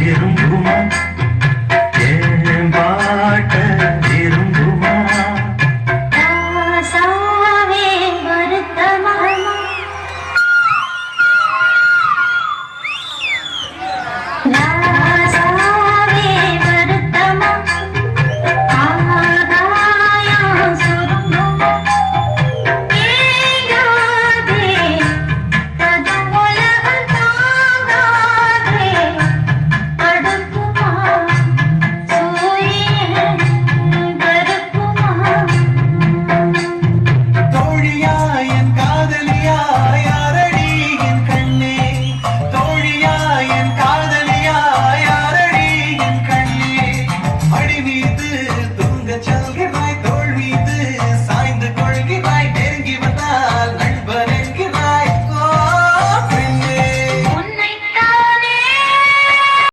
சேரும் குருமா